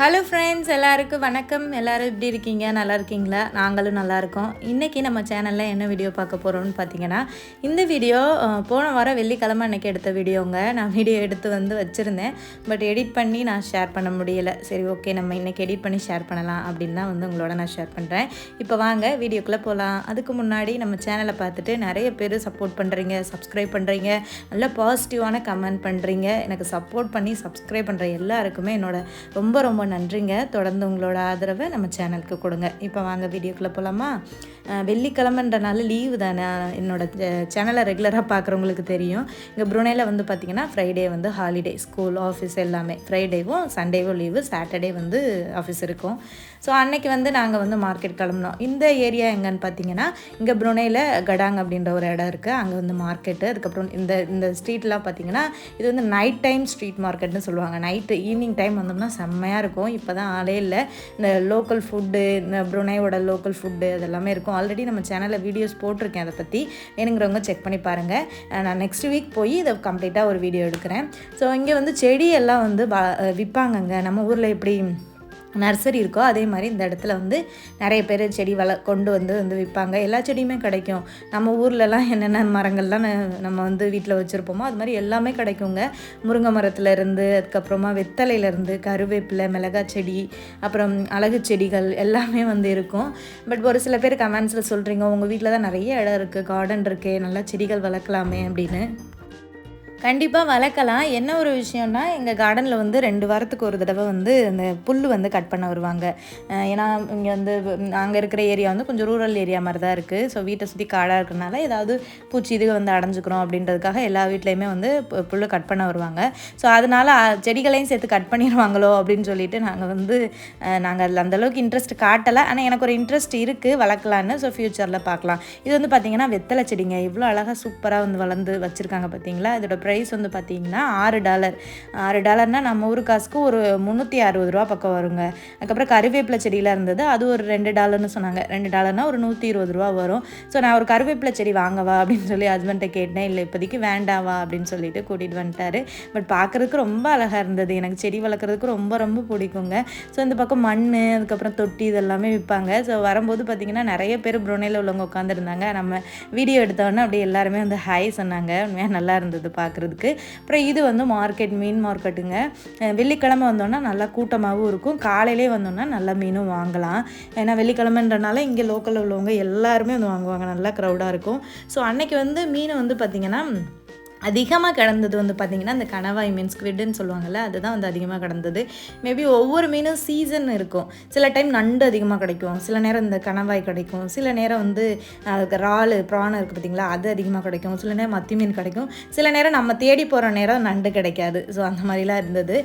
Hello friends எல்லாருக்கும் வணக்கம். எல்லாரும் எப்படி இருக்கீங்க? நல்லா இருக்கீங்களா? நாங்களும் நல்லாயிருக்கோம் இன்றைக்கி நம்ம சேனலில் என்ன வீடியோ பார்க்க போகிறோம்னு பார்த்தீங்கன்னா இந்த வீடியோ போன வாரம் வெள்ளிக்கிழமை அன்றைக்கி எடுத்த வீடியோங்க நான் வீடியோ எடுத்து வந்து வச்சுருந்தேன். பட் எடிட் பண்ணி நான் ஷேர் பண்ண முடியலை. சரி ஓகே நம்ம இன்றைக்கி எடிட் பண்ணி ஷேர் பண்ணலாம் அப்படின்னு தான் வந்து உங்களோட நான் ஷேர் பண்ணுறேன் இப்போ வாங்க வீடியோக்குள்ளே போகலாம் அதுக்கு முன்னாடி நம்ம சேனலை பார்த்துட்டு நிறைய பேர் சப்போர்ட் பண்ணுறீங்க சப்ஸ்கிரைப் பண்ணுறீங்க நல்ல பாசிட்டிவான கமெண்ட் பண்ணுறீங்க எனக்கு சப்போர்ட் பண்ணி சப்ஸ்கிரைப் பண்ணுற எல்லாருக்குமே என்னோட ரொம்ப ரொம்ப நன்றிங்க. தொடர்ந்து உங்களோட ஆதரவை நம்ம சேனலுக்கு கொடுங்க. இப்போ வாங்க வீடியோக்குள்ளே போகலாமா வெள்ளிக்கிழமைன்றனால லீவு தானே? என்னோட சேனலை ரெகுலராக பார்க்குறவங்களுக்கு தெரியும். இங்கே புருனேல வந்து பார்த்திங்கன்னா ஃப்ரைடே வந்து ஹாலிடே ஸ்கூல் ஆஃபீஸ் எல்லாமே. ஃப்ரைடேவும் சண்டேவும் லீவு சாட்டர்டே வந்து ஆஃபீஸ் இருக்கும். ஸோ அன்னைக்கு வந்து நாங்கள் வந்து மார்க்கெட் கிளம்புனோம். இந்த ஏரியா எங்கன்னு பார்த்தீங்கன்னா இங்கே புருனேல கடாங் அப்படின்ற ஒரு இடம் இருக்குது அங்கே வந்து மார்க்கெட்டு அதுக்கப்புறம் இந்த இந்த ஸ்ட்ரீட்லாம் பார்த்தீங்கன்னா இது வந்து நைட் டைம் ஸ்ட்ரீட் மார்க்கெட்னு சொல்லுவாங்க. நைட்டு ஈவினிங் டைம் வந்தோம்னா செம்மையாக இருக்கும். இப்போ தான் ஆளே இல்லை. இந்த லோக்கல் ஃபுட்டு இந்த புருனேயோட லோக்கல் ஃபுட்டு அதெல்லாமே இருக்கும். ஆல்ரெடி நம்ம சேனலில் வீடியோஸ் போட்டிருக்கேன் அதை பற்றி வேணுங்கிறவங்க செக் பண்ணி பாருங்கள் நான் நெக்ஸ்ட் வீக் போய் இதை கம்ப்ளீட்டாக ஒரு வீடியோ எடுக்கிறேன். ஸோ இங்கே வந்து செடி எல்லாம் வந்து வ- விற்பாங்கங்க நம்ம ஊரில் எப்படி நர்சரி இருக்கோ அதே மாதிரி இந்த இடத்துல வந்து நிறைய பேர் செடி வள கொண்டு வந்து வந்து விற்பாங்க எல்லா செடியுமே கிடைக்கும். நம்ம ஊர்லலாம் என்னென்ன மரங்கள்லாம் நம்ம வந்து வீட்டில் வச்சுருப்போமோ அது மாதிரி எல்லாமே கிடைக்குங்க. முருங்கை மரத்துல இருந்து அதுக்கப்புறமா வெத்தலையிலேருந்து கருவேப்பிலை மிளகாய் செடி அப்புறம் அழகு செடிகள் எல்லாமே வந்து இருக்கும். பட் ஒரு சில பேர் கமெண்ட்ஸில் சொல்கிறீங்க உங்கள் வீட்டில் தான் நிறைய இடம் இருக்குது கார்டன் இருக்கே நல்லா செடிகள் வளர்க்கலாமே அப்படின்னு. கண்டிப்பாக வளர்க்கலாம். என்ன ஒரு விஷயம்னா எங்கள் கார்டனில் வந்து ரெண்டு வாரத்துக்கு ஒரு தடவை வந்து அந்த புல் வந்து கட் பண்ண வருவாங்க. ஏன்னா இங்கே வந்து அங்கே இருக்கிற ஏரியா வந்து கொஞ்சம் ரூரல் ஏரியா மாதிரி தான் இருக்குது ஸோ வீட்டை சுற்றி காடாக இருக்கிறனால ஏதாவது பூச்சி இது வந்து அடைஞ்சிக்கிறோம் அப்படின்றதுக்காக எல்லா வீட்லேயுமே வந்து புல் புல்லு கட் பண்ண வருவாங்க. ஸோ அதனால் செடிகளையும் சேர்த்து கட் பண்ணிடுவாங்களோ அப்படின்னு சொல்லிட்டு நாங்கள் வந்து நாங்கள் அதில் அந்தளவுக்கு இன்ட்ரெஸ்ட் காட்டலை. ஆனால் எனக்கு ஒரு இன்ட்ரெஸ்ட் இருக்குது வளர்க்கலான்னு ஸோ ஃப்யூச்சரில் பார்க்கலாம் இது வந்து பார்த்திங்கன்னா வெத்தலை செடிங்க. இவ்வளோ அழகாக சூப்பராக வந்து வளர்ந்து வச்சுருக்காங்க பார்த்தீங்களா இதோட ப்ரைஸ் வந்து பார்த்திங்கன்னா ஆறு டாலர். ஆறு டாலர்னால் நம்ம ஊர் காசுக்கு ஒரு முந்நூற்றி அறுபது ரூபா பக்கம் வருங்க. அதுக்கப்புறம் கருவேப்பிலை செடியெலாம் இருந்தது அது ஒரு ரெண்டு டாலர்னு சொன்னாங்க. ரெண்டு டாலர்னால் ஒரு நூற்றி இருபது ரூபா வரும். ஸோ நான் ஒரு கருவேப்பிலை செடி வாங்கவா அப்படின்னு சொல்லி ஹஸ்பண்ட்டை கேட்டேன். இல்லை இப்போதைக்கு வேண்டாவா அப்படின்னு சொல்லிட்டு கூட்டிகிட்டு வந்துட்டாரு. பட் பார்க்குறதுக்கு ரொம்ப அழகாக இருந்தது. எனக்கு செடி வளர்க்குறதுக்கு ரொம்ப ரொம்ப பிடிக்குங்க. ஸோ இந்த பக்கம் மண் அதுக்கப்புறம் தொட்டி இதெல்லாமே விற்பாங்க. ஸோ வரும்போது பார்த்திங்கன்னா நிறைய பேர் புரோனையில் உள்ளவங்க உட்காந்துருந்தாங்க நம்ம வீடியோ எடுத்தோன்னே அப்படியே எல்லாருமே வந்து ஹாய் சொன்னாங்க. உண்மையாக நல்லா இருந்தது பார்க்குறதுக்கு. அப்புறம் இது வந்து மார்க்கெட் மீன் மார்க்கெட்டுங்க. வெள்ளிக்கிழமை வந்தோன்னா நல்லா கூட்டமாகவும் இருக்கும். காலையிலே வந்தோன்னா நல்லா மீனும் வாங்கலாம். ஏன்னா வெள்ளிக்கிழமைன்றனால இங்கே லோக்கலில் உள்ளவங்க எல்லாருமே வந்து வாங்குவாங்க. நல்லா க்ரௌடாக இருக்கும். ஸோ அன்னைக்கு வந்து மீன் வந்து பார்த்திங்கன்னா அதிகமாக கிடந்தது வந்து பார்த்திங்கன்னா இந்த கணவாய் மீன் ஸ்குவிட்னு சொல்லுவாங்கள்ல அதுதான் வந்து அதிகமாக கிடந்தது. மேபி ஒவ்வொரு மீனும் சீசன் இருக்கும். சில டைம் நண்டு அதிகமாக கிடைக்கும். சில நேரம் இந்த கணவாய் கிடைக்கும். சில நேரம் வந்து அதுக்கு இறாலு ப்ரான் இருக்குது பார்த்தீங்களா அது அதிகமாக கிடைக்கும். சில நேரம் மத்தி மீன் கிடைக்கும். சில நேரம் நம்ம தேடி போகிற நேரம் நண்டு கிடைக்காது. ஸோ அந்த மாதிரிலாம் இருந்தது.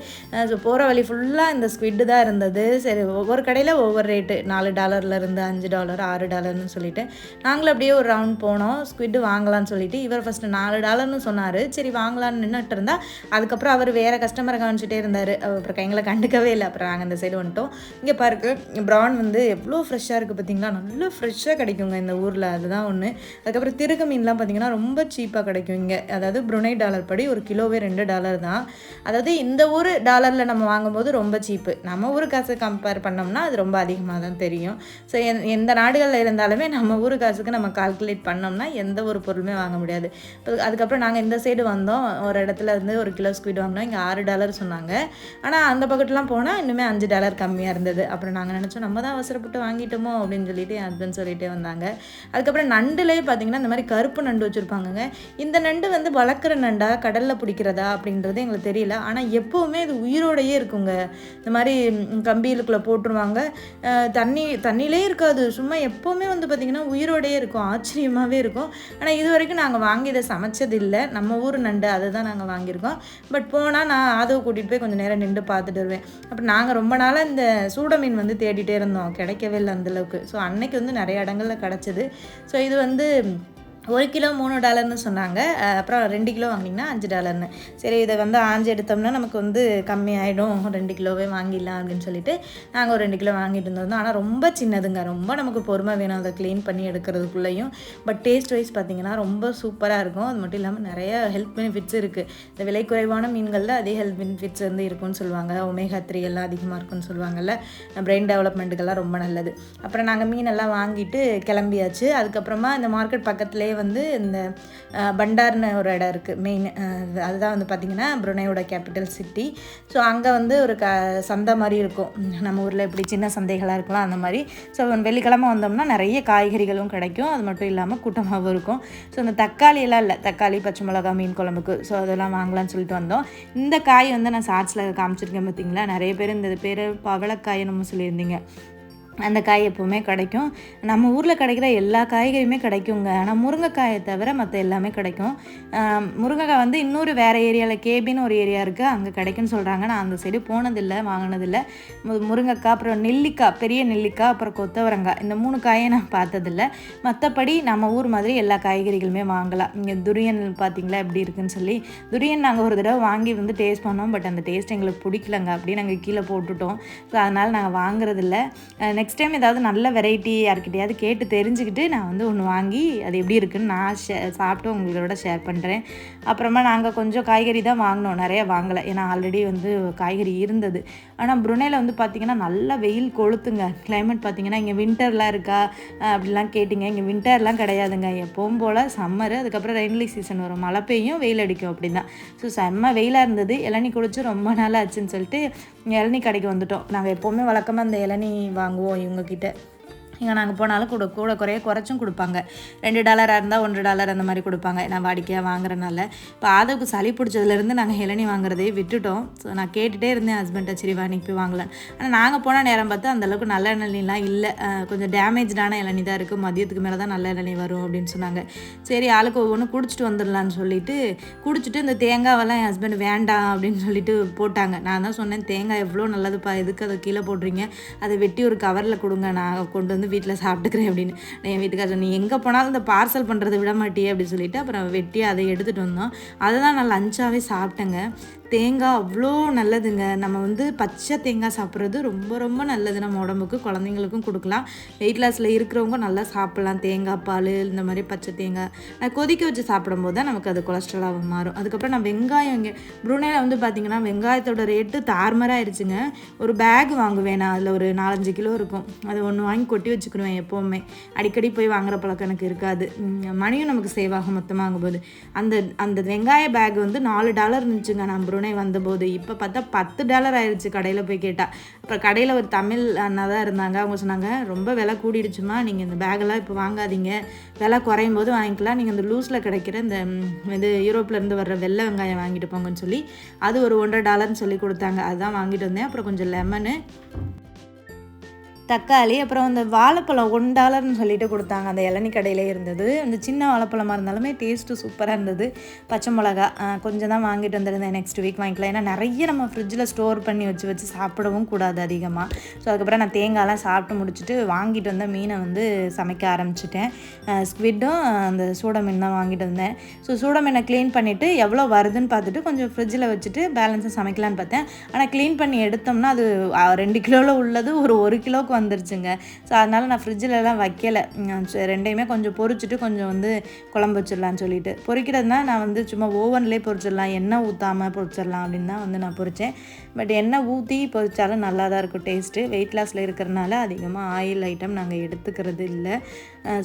ஸோ போகிற வழி ஃபுல்லாக இந்த ஸ்குவிட்டு தான் இருந்தது. சரி ஒவ்வொரு கடையில் ஒவ்வொரு ரேட்டு நாலு டாலர்லேருந்து அஞ்சு டாலர் ஆறு டாலர்னு சொல்லிட்டு. நாங்களும் அப்படியே ஒரு ரவுண்ட் போனோம். ஸ்குவிட்டு வாங்கலாம்னு சொல்லிட்டு இவர் ஃபஸ்ட்டு நாலு டாலர்னு சொன்னார். சரி வாங்கலாம்னு நின்றுட்டு இருந்தால் அதுக்கப்புறம் அவர் வேறு கஸ்டமரை கவனிச்சுட்டே இருந்தார். அப்புறம் எங்களை கண்டுக்கவே இல்லை. அப்புறம் நாங்கள் இந்த சைடு வந்துட்டோம். இங்கே பாருக்கு ப்ரான் வந்து எவ்வளோ ஃப்ரெஷ்ஷாக இருக்குது பார்த்தீங்களா நல்லா ஃப்ரெஷ்ஷாக கிடைக்குங்க இந்த ஊரில். அதுதான் ஒன்று அதுக்கப்புறம் திருகு மீன்லாம் பார்த்தீங்கன்னா ரொம்ப சீப்பாக கிடைக்கும் இங்கே. அதாவது புருனை டாலர் படி ஒரு கிலோவே ரெண்டு டாலர் தான். அதாவது இந்த ஊர் டாலரில் நம்ம வாங்கும்போது ரொம்ப சீப்பு நம்ம ஊர் காசு கம்பேர் பண்ணோம்னா அது ரொம்ப அதிகமாக தான் தெரியும். ஸோ எந்த நாடுகளில் இருந்தாலுமே நம்ம ஊர் காசுக்கு நம்ம கால்குலேட் பண்ணோம்னா எந்த ஒரு பொருளுமே வாங்க முடியாது. அதுக்கப்புறம் நாங்கள் இந்த சைடு வந்தோம். ஒரு இடத்துல இருந்து ஒரு கிலோ ஸ்குவிட் வாங்கினோம். இங்கே ஆறு டாலர் சொன்னாங்க. ஆனால் அந்த பக்கத்துலாம் போனால் இன்னுமே அஞ்சு டாலர் கம்மியாக இருந்தது. அப்புறம் நாங்கள் நினச்சோம் நம்ம தான் அவசரப்பட்டு வாங்கிட்டோமோ அப்படின்னு சொல்லிட்டு என் ஹஸ்பண்ட் சொல்லிகிட்டே வந்தாங்க. அதுக்கப்புறம் நண்டுலேயே பார்த்தீங்கன்னா இந்த மாதிரி கருப்பு நண்டு வச்சுருப்பாங்கங்க. இந்த நண்டு வந்து வளர்க்குற நண்டா கடலில் பிடிக்கிறதா அப்படின்றது எங்களுக்கு தெரியல. ஆனால் எப்போவுமே இது உயிரோடையே இருக்குங்க. இந்த மாதிரி கம்பியிலுக்குள்ளே கம்பிகளுக்குள்ளே போட்டுருவாங்க. தண்ணி தண்ணியிலே இருக்காது. சும்மா எப்போவுமே வந்து பார்த்திங்கன்னா உயிரோடையே இருக்கும். ஆச்சரியமாகவே இருக்கும். ஆனால் இது வரைக்கும் நாங்கள் வாங்கி இதை சமைச்சதில்லை. நம்ம நம்ம ஊர் நண்டு அதை தான் நாங்கள் வாங்கியிருக்கோம். பட் போனால் நான் ஆதவ கூட்டிகிட்டு போய் கொஞ்சம் நேரம் நின்று பார்த்துட்டு வருவேன். அப்புறம் நாங்கள் ரொம்ப நாளாக இந்த சூட மீன் வந்து தேடிட்டே இருந்தோம். கிடைக்கவே இல்லை அந்தளவுக்கு ஸோ அன்னைக்கு வந்து நிறைய இடங்களில் கிடச்சிது. ஸோ இது வந்து ஒரு கிலோ மூணு டாலர்னு சொன்னாங்க. அப்புறம் ரெண்டு கிலோ வாங்கினீங்கன்னா அஞ்சு டாலர்னு. சரி இதை வந்து ஆஞ்சு எடுத்தோம்னா நமக்கு வந்து கம்மியாயிடும். ரெண்டு கிலோவே வாங்கிடலாம் அப்படின்னு சொல்லிட்டு நாங்கள் ஒரு ரெண்டு கிலோ வாங்கிட்டு இருந்தோம். ஆனால் ரொம்ப சின்னதுங்க. ரொம்ப நமக்கு பொறுமை வேணும். அதை க்ளீன் பண்ணி எடுக்கிறதுக்குள்ளேயும். பட் டேஸ்ட் வைஸ் பார்த்தீங்கன்னா ரொம்ப சூப்பராக இருக்கும். அது மட்டும் இல்லாமல் நிறைய ஹெல்த் பெனிஃபிட்ஸ் இருக்குது இந்த விலை குறைவான மீன்களில் அதே ஹெல்த் பெனிஃபிட்ஸ் வந்து இருக்கும்னு சொல்லுவாங்க. ஒமேகா த்ரீ எல்லாம் அதிகமாக இருக்கும்னு சொல்லுவாங்கல்ல. பிரெயின் டெவலப்மெண்ட்டுக்கெல்லாம் ரொம்ப நல்லது. அப்புறம் நாங்கள் மீனெல்லாம் வாங்கிட்டு கிளம்பியாச்சு. அதுக்கப்புறமா இந்த மார்க்கெட் பக்கத்துலேயே வந்து இந்த பண்டார்னு ஒரு இடம் இருக்குது மெயின் அதுதான் வந்து பார்த்திங்கன்னா புருனையோட கேபிட்டல் சிட்டி ஸோ அங்கே வந்து ஒரு க சந்தை மாதிரி இருக்கும். நம்ம ஊரில் இப்படி சின்ன சந்தைகளாக இருக்கலாம் அந்த மாதிரி. ஸோ வெள்ளிக்கிழமை வந்தோம்னா நிறைய காய்கறிகளும் கிடைக்கும். அது மட்டும் இல்லாமல் கூட்டமாகவும் இருக்கும். ஸோ இந்த தக்காளியெல்லாம் இல்லை. தக்காளி பச்சை மிளகா மீன் குழம்புக்கு. ஸோ அதெல்லாம் வாங்கலாம்னு சொல்லிட்டு வந்தோம். இந்த காய் வந்து நான் ஷார்ட்ஸில் காமிச்சிருக்கேன் பார்த்தீங்களா நிறைய பேர் இந்த பேர் பவளக்காய் நம்ம சொல்லியிருந்தீங்க. அந்த காய் எப்போவுமே கிடைக்கும். நம்ம ஊரில் கிடைக்கிற எல்லா காய்கறியுமே கிடைக்குங்க. ஆனால் முருங்கைக்காயை தவிர மற்ற எல்லாமே கிடைக்கும். முருங்கைக்காய் வந்து இன்னொரு வேறு ஏரியாவில் கேபின்னு ஒரு ஏரியா இருக்குது அங்கே கிடைக்குன்னு சொல்கிறாங்க நான் அந்த சைடு போனதில்லை வாங்கினதில்லை. முருங்கைக்காய் அப்புறம் நெல்லிக்காய் பெரிய நெல்லிக்காய் அப்புறம் கொத்தவரங்காய் இந்த மூணு காயை நான் பார்த்ததில்ல. மற்றபடி நம்ம ஊர் மாதிரி எல்லா காய்கறிகளுமே வாங்கலாம். இங்கே துரியன் பார்த்தீங்களா எப்படி இருக்குன்னு சொல்லி. துரியன் நாங்கள் ஒரு தடவை வாங்கி வந்து டேஸ்ட் பண்ணோம். பட் அந்த டேஸ்ட் எங்களுக்கு பிடிக்கலங்க. அப்படியே நாங்கள் கீழே போட்டுட்டோம். ஸோ அதனால் நாங்கள் வாங்குறதில்ல. நெக்ஸ்ட் டைம் ஏதாவது நல்ல வெரைட்டி யார்கிட்டயாவது கேட்டு தெரிஞ்சுக்கிட்டு நான் வந்து ஒன்று வாங்கி அது எப்படி இருக்குன்னு நான் ஷே சாப்பிட்டு உங்களோட ஷேர் பண்ணுறேன் அப்புறமா நாங்கள் கொஞ்சம் காய்கறி தான் வாங்கினோம். நிறைய வாங்கலை. ஏன்னா ஆல்ரெடி வந்து காய்கறி இருந்தது. ஆனால் புருனேல வந்து பார்த்திங்கன்னா நல்லா வெயில் கொளுத்துங்க. கிளைமேட் பார்த்தீங்கன்னா இங்கே வின்டர்லாம் இருக்கா? அப்படிலாம் கேட்டிங்க. இங்கே வின்டர்லாம் கிடையாதுங்க. எப்பவும் போல் சம்மர் அதுக்கப்புறம் ரெயின்லி சீசன் வரும். மழை பெய்யும் வெயில் அடிக்கும் அப்படி தான் ஸோ செம்ம வெயிலாக இருந்தது. இளநீ குடிச்சு ரொம்ப நாள் ஆச்சுன்னு சொல்லிட்டு இளநீ கடைக்கு வந்துட்டோம். நாங்கள் எப்போவுமே வழக்கமாக அந்த இளநீ வாங்குவோம். இவங்கக்கிட்ட இங்கே நாங்கள் போனாலும் கூட கூட குறைய குறைச்சும் கொடுப்பாங்க. ரெண்டு டாலராக இருந்தால் ஒன்று டாலர் அந்த மாதிரி கொடுப்பாங்க. நான் வாடிக்கையாக வாங்குறனால. இப்போ ஆதவுக்கு சளி பிடிச்சதுலேருந்து நாங்கள் இளநி வாங்குறதே விட்டுட்டோம். ஸோ நான் கேட்டுகிட்டே இருந்தேன் ஹஸ்பண்ட்டை சரி வாணிக்கு போய் வாங்கலாம் ஆனால் நாங்கள் போன நேரம் பார்த்து அந்தளவுக்கு நல்ல இளநிலாம் இல்லை. கொஞ்சம் டேமேஜ்டான இளநி தான் இருக்குது மதியத்துக்கு மேலே தான் நல்ல இளநீ வரும் அப்படின்னு சொன்னாங்க. சரி ஆளுக்கு ஒவ்வொன்று குடிச்சிட்டு வந்துடலான்னு சொல்லிட்டு குடிச்சிட்டு இந்த தேங்காவெல்லாம் என் ஹஸ்பண்ட் வேண்டாம் அப்படின்னு சொல்லிட்டு போட்டாங்க. நான் தான் சொன்னேன் தேங்காய் எவ்வளோ நல்லதுப்பா எதுக்கு அதை கீழே போடுறீங்க? அதை வெட்டி ஒரு கவரில் கொடுங்க. நான் கொண்டு வந்து வீட்டில் சாப்பிட்டுக்கிறேன் அப்படின்னு. நான் என் வீட்டுக்காரர் நீ எங்கே போனாலும் இந்த பார்சல் பண்ணுறதை விட மாட்டியே அப்படின்னு சொல்லிட்டு அப்புறம் வெட்டி அதை எடுத்துகிட்டு வந்தோம். அதை தான் நான் லஞ்சாகவே சாப்பிட்டேங்க. தேங்காய் அவ்வளோ நல்லதுங்க. நம்ம வந்து பச்சை தேங்காய் சாப்பிட்றது ரொம்ப ரொம்ப நல்லது. நம்ம உடம்புக்கு குழந்தைங்களுக்கும் கொடுக்கலாம். வெயிட் லாஸில் இருக்கிறவங்க நல்லா சாப்பிட்லாம். தேங்காய் பால் இந்த மாதிரி பச்சை தேங்காய். நான் கொதிக்க வச்சு சாப்பிடும்போது தான் நமக்கு அது கொலஸ்ட்ராலாக மாறும். அதுக்கப்புறம் நான் வெங்காயம் இங்கே ப்ரூனேல வந்து பார்த்திங்கன்னா வெங்காயத்தோட ரேட்டு தாறுமாறாக ஒரு பேக் வாங்குவேன் நான். அதில் ஒரு நாலஞ்சு கிலோ இருக்கும். அது ஒன்று வாங்கி கொட்டி வச்சுக்கிடுவேன் எப்போவுமே. அடிக்கடி போய் வாங்குற பழக்கம் எனக்கு இருக்காது. மணியும் நமக்கு சேவ் ஆகும் மொத்தமாக வாங்கும்போது அந்த அந்த வெங்காய பேக் வந்து நாலு டாலர் இருந்துச்சுங்க. நான் ப்ரூனே வந்தபோது இப்போ பார்த்தா பத்து டாலர் ஆயிடுச்சு கடையில் போய் கேட்டால் அப்புறம் கடையில் ஒரு தமிழ் அண்ணா தான் இருந்தாங்க. அவங்க சொன்னாங்க ரொம்ப விலை கூடிடுச்சுமா நீங்கள் இந்த பேக்கெல்லாம் இப்போ வாங்காதீங்க. விலை குறையும் போது வாங்கிக்கலாம். நீங்கள் இந்த லூஸில் கிடைக்கிற இந்த இது யூரோப்லேருந்து வர்ற வெள்ளை வெங்காயம் வாங்கிட்டு போங்கன்னு சொல்லி அது ஒரு ஒன்றரை டாலர்னு சொல்லி கொடுத்தாங்க. அதுதான் வாங்கிட்டு வந்தேன். அப்புறம் கொஞ்சம் லெமனு தக்காளி அப்புறம் அந்த வாழைப்பழம் ஒன் டாலர்னு சொல்லிட்டு கொடுத்தாங்க. அந்த இளநீ கடையில் இருந்தது. அந்த சின்ன வாழைப்பழமாக இருந்தாலுமே டேஸ்ட்டு சூப்பராக இருந்தது. பச்சை மிளகா கொஞ்சம் தான் வாங்கிட்டு வந்திருந்தேன். நெக்ஸ்ட் வீக் வாங்கிக்கலாம். ஏன்னா நிறைய நம்ம ஃப்ரிட்ஜில் ஸ்டோர் பண்ணி வச்சு வச்சு சாப்பிடவும் கூடாது அதிகமாக ஸோ அதுக்கப்புறம் நான் தேங்காய்லாம் சாப்பிட்டு முடிச்சுட்டு வாங்கிட்டு வந்த மீனை வந்து சமைக்க ஆரம்பிச்சிட்டேன். ஸ்குவிட்டும் அந்த சூட மீன் தான் வாங்கிட்டு வந்தேன். ஸோ சூட மீனை க்ளீன் பண்ணிவிட்டு எவ்வளோ வருதுன்னு பார்த்துட்டு கொஞ்சம் ஃப்ரிட்ஜில் வச்சுட்டு பேலன்ஸை சமைக்கலான்னு பார்த்தேன். ஆனால் க்ளீன் பண்ணி எடுத்தோம்னா அது ரெண்டு கிலோவில் உள்ளது. ஒரு ஒரு கிலோக்கு வந்துருச்சுங்க. ஸோ அதனால் நான் ஃப்ரிட்ஜிலலாம் வைக்கலை. ரெண்டையுமே கொஞ்சம் பொறிச்சிட்டு கொஞ்சம் வந்து குழம்பு வச்சிடலான்னு சொல்லிட்டு. பொறிக்கிறதுனா நான் வந்து சும்மா ஓவன்லேயே பொரிச்சிடலாம் எண்ணெய் ஊற்றாமல் பொரிச்சிடலாம் அப்படின்னு தான் வந்து நான் பொரித்தேன் பட் எண்ணெய் ஊற்றி பொரிச்சாலும் நல்லா தான் இருக்கும் டேஸ்ட்டு. வெயிட் லாஸில் இருக்கிறனால அதிகமாக ஆயில் ஐட்டம் நாங்கள் எடுத்துக்கிறது இல்லை.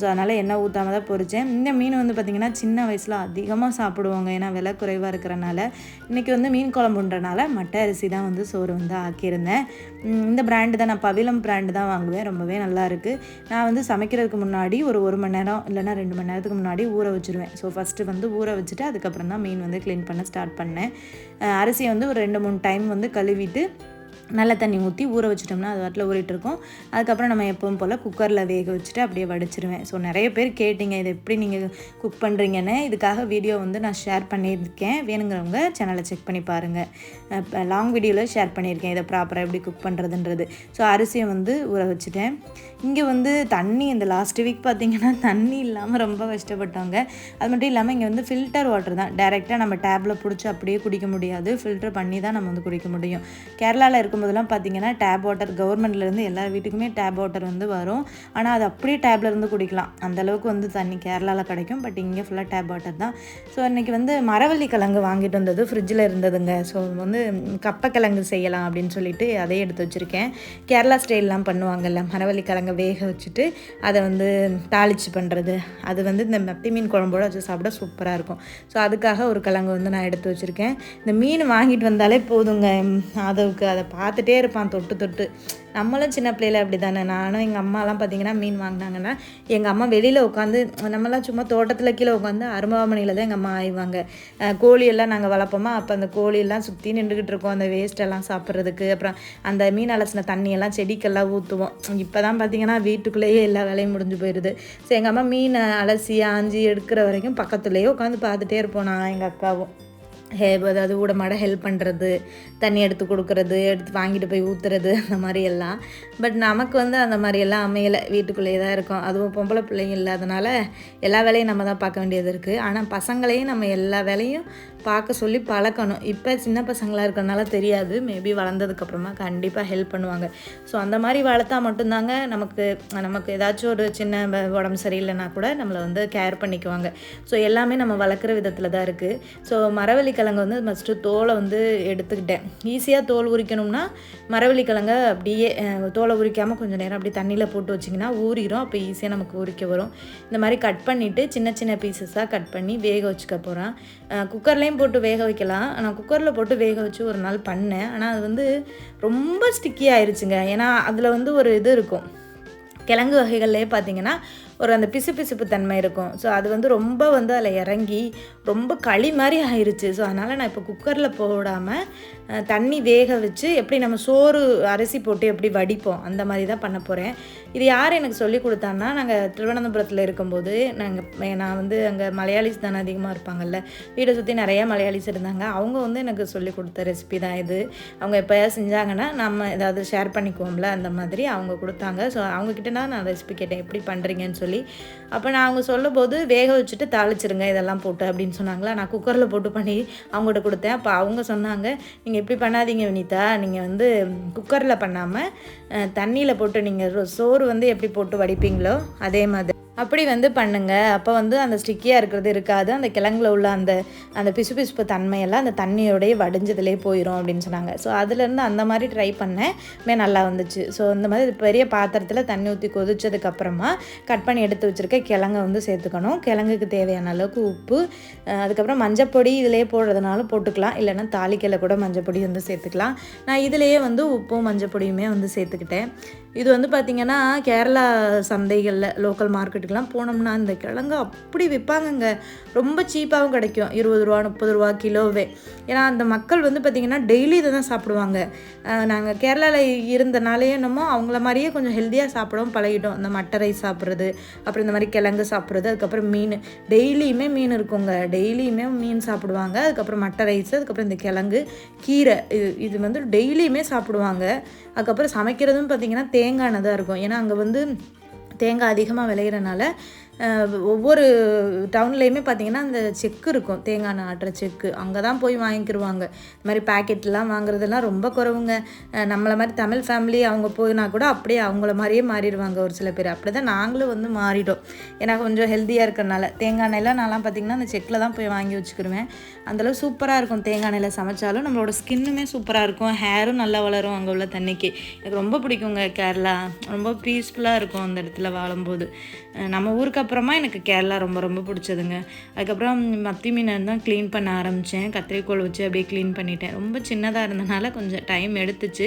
ஸோ அதனால் எண்ணெய் ஊற்றாம தான் பொரித்தேன் இந்த மீன் வந்து பார்த்திங்கன்னா சின்ன வயசில் அதிகமாக சாப்பிடுவாங்க. ஏன்னா விலை குறைவாக இருக்கிறனால. இன்றைக்கி வந்து மீன் குழம்புன்றனால மட்டை அரிசி தான் வந்து சோறு வந்து ஆக்கியிருந்தேன். இந்த பிராண்டு தான் நான் பவிலம் பிராண்டு தான் வாங்குவேன். ரொம்பவே நல்லாயிருக்கு நான் வந்து சமைக்கிறதுக்கு முன்னாடி ஒரு ஒரு மணி நேரம் இல்லைன்னா ரெண்டு மணி நேரத்துக்கு முன்னாடி ஊற வச்சுருவேன். ஸோ ஃபஸ்ட்டு வந்து ஊற வச்சுட்டு அதுக்கப்புறம் தான் மீன் வந்து க்ளீன் பண்ண ஸ்டார்ட் பண்ணேன். அரிசியை வந்து ஒரு ரெண்டு மூணு டைம் வந்து கழுவிட்டு நல்ல தண்ணி ஊற்றி ஊற வச்சிட்டோம்னா அது வாட்டில் ஊறிட்டு இருக்கும். அதுக்கப்புறம் நம்ம எப்பவும் போல் குக்கரில் வேக வச்சுட்டு அப்படியே வடிச்சிருவேன். ஸோ நிறைய பேர் கேட்டிங்க இதை எப்படி நீங்கள் குக் பண்ணுறீங்கன்னு இதுக்காக வீடியோ வந்து நான் ஷேர் பண்ணியிருக்கேன். வேணுங்கிறவங்க சேனலை செக் பண்ணி பாருங்கள் லாங் வீடியோவில் ஷேர் பண்ணியிருக்கேன். இதை ப்ராப்பராக எப்படி குக் பண்ணுறதுன்றது ஸோ அரிசியை வந்து ஊற வச்சுட்டேன். இங்கே வந்து தண்ணி இந்த லாஸ்ட் வீக் பார்த்திங்கன்னா தண்ணி இல்லாமல் ரொம்ப கஷ்டப்பட்டவங்க. அது மட்டும் இல்லாமல் இங்கே வந்து ஃபில்டர் வாட்டர் தான். டைரெக்டாக நம்ம டேப்பில் பிடிச்சி அப்படியே குடிக்க முடியாது. ஃபில்டர் பண்ணி தான் நம்ம வந்து குடிக்க முடியும். கேரளாவில் இருக்கும்போதெல்லாம் பார்த்திங்கன்னா டேப் வாட்டர் கவர்மெண்ட்லேருந்து எல்லா வீட்டுக்குமே டேப் வாட்டர் வந்து வரும். ஆனால் அது அப்படியே டேப்ல இருந்து குடிக்கலாம். அந்தளவுக்கு வந்து தண்ணி கேரளாவில் கிடைக்கும். பட் இங்கே ஃபுல்லாக டேப் வாட்டர் தான். ஸோ இன்றைக்கி வந்து மரவள்ளி கிழங்கு வாங்கிட்டு வந்தது. ஃப்ரிட்ஜில் இருந்ததுங்க. ஸோ வந்து கப்பக்கிழங்கு செய்யலாம் அப்படின்னு சொல்லிட்டு அதே எடுத்து வச்சுருக்கேன். கேரளா ஸ்டைல்லாம் பண்ணுவாங்கல்ல மரவள்ளி கிழங்கு வேக வச்சுட்டு அதை வந்து தாளிச்சு பண்ணுறது அது வந்து இந்த மத்தி மீன் குழம்போட வச்சு சாப்பிட சூப்பராக இருக்கும். ஸோ அதுக்காக ஒரு கிழங்கு வந்து நான் எடுத்து வச்சுருக்கேன். இந்த மீன் வாங்கிட்டு வந்தாலே போதுங்க. அதுக்கு அதை பார்த்துட்டே இருப்பான் தொட்டு தொட்டு. நம்மளும் சின்ன பிள்ளையில அப்படி தானே நானும் எங்கள் அம்மாலாம் பார்த்தீங்கன்னா மீன் வாங்கினாங்கன்னா எங்கள் அம்மா வெளியில் உட்காந்து நம்மலாம் சும்மா தோட்டத்தில் கீழே உட்காந்து அருமாமனையில் தான் எங்கள் அம்மா ஆய்வாங்க. கோழியெல்லாம் நாங்கள் வளர்ப்போமா அப்போ அந்த கோழியெல்லாம் சுற்றி நின்றுக்கிட்டு இருக்கோம். அந்த வேஸ்ட்டெல்லாம் சாப்பிட்றதுக்கு அப்புறம் அந்த மீன் அலசின தண்ணியெல்லாம் செடிக்கெல்லாம் ஊற்றுவோம் இப்போ தான் பார்த்தீங்கன்னா வீட்டுக்குள்ளேயே எல்லா வேலையும் முடிஞ்சு போயிடுது ஸோ எங்கள் அம்மா மீனை அலசி ஆஞ்சி எடுக்கிற வரைக்கும் பக்கத்துலேயே உட்காந்து பார்த்துட்டே இருப்போம் நான் எங்கள் அக்காவும். ஹே அதாவது ஊடமாட ஹெல்ப் பண்ணுறது தண்ணி எடுத்து கொடுக்கறது எடுத்து வாங்கிட்டு போய் ஊற்றுறது அந்த மாதிரி எல்லாம். பட் நமக்கு வந்து அந்த மாதிரி எல்லாம் அமையலை. வீட்டுக்குள்ளேயே தான் இருக்கும். அதுவும் பொம்பளை பிள்ளைங்க இல்லாதனால எல்லா வேலையும் நம்ம தான் பார்க்க வேண்டியது இருக்குது ஆனால் பசங்களையும் நம்ம எல்லா வேலையும் பார்க்க சொல்லி பழக்கணும். இப்போ சின்ன பசங்களாக இருக்கிறனால தெரியாது. மேபி வளர்ந்ததுக்கப்புறமா கண்டிப்பாக ஹெல்ப் பண்ணுவாங்க. ஸோ அந்த மாதிரி வளர்த்தா மட்டும்தாங்க நமக்கு நமக்கு ஏதாச்சும் ஒரு சின்ன உடம்பு சரியில்லைனா கூட நம்மளை வந்து கேர் பண்ணிக்குவாங்க. ஸோ எல்லாமே நம்ம வளர்க்குற விதத்தில் தான் இருக்குது ஸோ மரவள்ளி கிழங்கு வந்து ஃபஸ்ட்டு தோலை வந்து எடுத்துக்கிட்டேன். ஈஸியாக தோல் உரிக்கணும்னா மரவள்ளி கிழங்க அப்படியே தோலை உரிக்காமல் கொஞ்சம் நேரம் அப்படியே தண்ணியில் போட்டு வச்சிங்கன்னா ஊறிடும் அப்போ ஈஸியாக நமக்கு உரிக்க வரும். இந்த மாதிரி கட் பண்ணிவிட்டு சின்ன சின்ன பீசஸாக கட் பண்ணி வேக வச்சுக்க போகிறேன் குக்கர்லேயும் போட்டு வேக வைக்கலாம். நான் குக்கரில் போட்டு வேக வச்சு ஒரு நாள் பண்ணேன். ஆனால் அது வந்து ரொம்ப ஸ்டிக்கி ஆயிடுச்சுங்க ஏன்னா அதில் வந்து ஒரு இது இருக்கும். கிழங்கு வகைகள்லேயே பார்த்தீங்கன்னா ஒரு அந்த பிசுபிசுப்பு தன்மை இருக்கும். ஸோ அது வந்து ரொம்ப வந்து அதில் இறங்கி ரொம்ப களி மாதிரி ஆயிடுச்சு ஸோ அதனால் நான் இப்போ குக்கரில் போடாமல் தண்ணி வேக வச்சு எப்படி நம்ம சோறு அரிசி போட்டு எப்படி வடிப்போம் அந்த மாதிரி தான் பண்ண போகிறேன் இது யார் எனக்கு சொல்லி கொடுத்தான்னா நாங்கள் திருவனந்தபுரத்தில் இருக்கும்போது நாங்கள் நான் வந்து அங்கே மலையாளிஸ் தானே அதிகமாக இருப்பாங்கல்ல வீடை சுற்றி நிறையா மலையாளிஸ் இருந்தாங்க. அவங்க வந்து எனக்கு சொல்லி கொடுத்த ரெசிபி தான் இது. அவங்க எப்போயாவது செஞ்சாங்கன்னா நம்ம ஏதாவது ஷேர் பண்ணிக்குவோம்ல அந்த மாதிரி அவங்க கொடுத்தாங்க. ஸோ அவங்கக்கிட்ட தான் நான் ரெசிபி கேட்டேன் எப்படி பண்ணுறீங்கன்னு சொல்லி அப்போ நான் அவங்க சொல்லும்போது வேக வச்சுட்டு தாளிச்சிருங்க இதெல்லாம் போட்டு அப்படின்னு சொன்னாங்களா. நான் குக்கரில் போட்டு பண்ணி அவங்ககிட்ட கொடுத்தேன். அப்போ அவங்க சொன்னாங்க நீங்கள் இப்படி பண்ணாதீங்க வினிதா. நீங்கள் வந்து குக்கரில் பண்ணாமல் தண்ணியில் போட்டு நீங்கள் சோறு வந்து எப்படி போட்டு வடிப்பீங்களோ அதே மாதிரி. அப்படி வந்து பண்ணுங்க. அப்போ வந்து அந்த ஸ்டிக்கியாக இருக்கிறது இருக்காது. அந்த கிழங்குல உள்ள அந்த அந்த பிசுபிசுப்பு தன்மையெல்லாம் அந்த தண்ணியோடைய வடிஞ்சதுலேயே போயிடும் அப்படின்னு சொன்னாங்க. ஸோ அதுலேருந்து அந்த மாதிரி ட்ரை பண்ணேன். மே நல்லா வந்துச்சு. ஸோ இந்த மாதிரி பெரிய பாத்திரத்தில் தண்ணி ஊற்றி கொதிச்சதுக்கப்புறமா கட் பண்ணி எடுத்து வச்சுருக்க கிழங்க வந்து சேர்த்துக்கணும். கிழங்குக்கு தேவையான அளவுக்கு உப்பு அதுக்கப்புறம் மஞ்சப்பொடி இதிலே போடுறதுனாலும் போட்டுக்கலாம். இல்லைன்னா தாளிக்கையில் கூட மஞ்சப்பொடி வந்து சேர்த்துக்கலாம். நான் இதிலேயே வந்து உப்பும் மஞ்சப்பொடியுமே வந்து சேர்த்துக்கிட்டேன். இது வந்து பார்த்திங்கன்னா கேரளா சந்தைகளில் லோக்கல் மார்க்கெட்டுக்கெலாம் போனோம்னா அந்த கிழங்கு அப்படி விற்பாங்கங்க. ரொம்ப சீப்பாகவும் கிடைக்கும். இருபது ரூபா முப்பது ரூபா கிலோவே. ஏன்னா அந்த மக்கள் வந்து பார்த்திங்கன்னா டெய்லி இதை தான் சாப்பிடுவாங்க. நாங்கள் கேரளாவில் இருந்தனாலே என்னமோ அவங்கள மாதிரியே கொஞ்சம் ஹெல்த்தியாக சாப்பிடவும் பழகிட்டோம். இந்த மட்டை ரைஸ் சாப்பிட்றது அப்புறம் இந்த மாதிரி கிழங்கு சாப்பிட்றது அதுக்கப்புறம் மீன். டெய்லியுமே மீன் இருக்குங்க. டெய்லியுமே மீன் சாப்பிடுவாங்க. அதுக்கப்புறம் மட்டை ரைஸ் அதுக்கப்புறம் இந்த கிழங்கு கீரை. இது இது வந்து டெய்லியுமே சாப்பிடுவாங்க. அதுக்கப்புறம் சமைக்கிறதும் பார்த்திங்கன்னா தேங்காய் தான் இருக்கும். ஏன்னா அங்கே வந்து தேங்காய் அதிகமாக விளையிறனால ஒவ்வொரு டவுன்லேயுமே பார்த்தீங்கன்னா அந்த செக்கு இருக்கும். தேங்காய் எண்ணெய் ஆட்டுற செக்கு. அங்கே தான் போய் வாங்கிக்கிருவாங்க. இந்த மாதிரி பாக்கெட்லாம் வாங்குறதெல்லாம் ரொம்ப குறவுங்க. நம்மளை நம்மள மாதிரி தமிழ் ஃபேமிலி அவங்க போயினா கூட அப்படியே அவங்கள மாதிரியே மாறிடுவாங்க ஒரு சில பேர். அப்படி தான் நாங்களும் வந்து மாறிட்டோம். ஏன்னா கொஞ்சம் ஹெல்த்தியாக இருக்கிறனால. தேங்காய் எண்ணெய்லாம் நான்லாம் பார்த்திங்கன்னா அந்த செக்கில் தான் போய் வாங்கி வச்சுக்கிடுவேன் அந்தளவு சூப்பராக இருக்கும் தேங்காய் எண்ணெயில் சமைச்சாலும். நம்மளோட ஸ்கின்னுமே சூப்பராக இருக்கும். ஹேரும் நல்லா வளரும் அங்கே உள்ள தண்ணிக்கு. எனக்கு ரொம்ப பிடிக்குங்க கேரளா. ரொம்ப பீஸ்ஃபுல்லாக இருக்கும் அந்த இடத்துல வாழும்போது. நம்ம ஊருக்கு அப்புறமா எனக்கு கேரளா ரொம்ப ரொம்ப பிடிச்சதுங்க. அதுக்கப்புறம் மத்தி மீனை தான் க்ளீன் பண்ண ஆரம்பித்தேன் கத்திரிக்கோல் வச்சு அப்படியே க்ளீன் பண்ணிட்டேன். ரொம்ப சின்னதாக இருந்தனால கொஞ்சம் டைம் எடுத்துச்சு.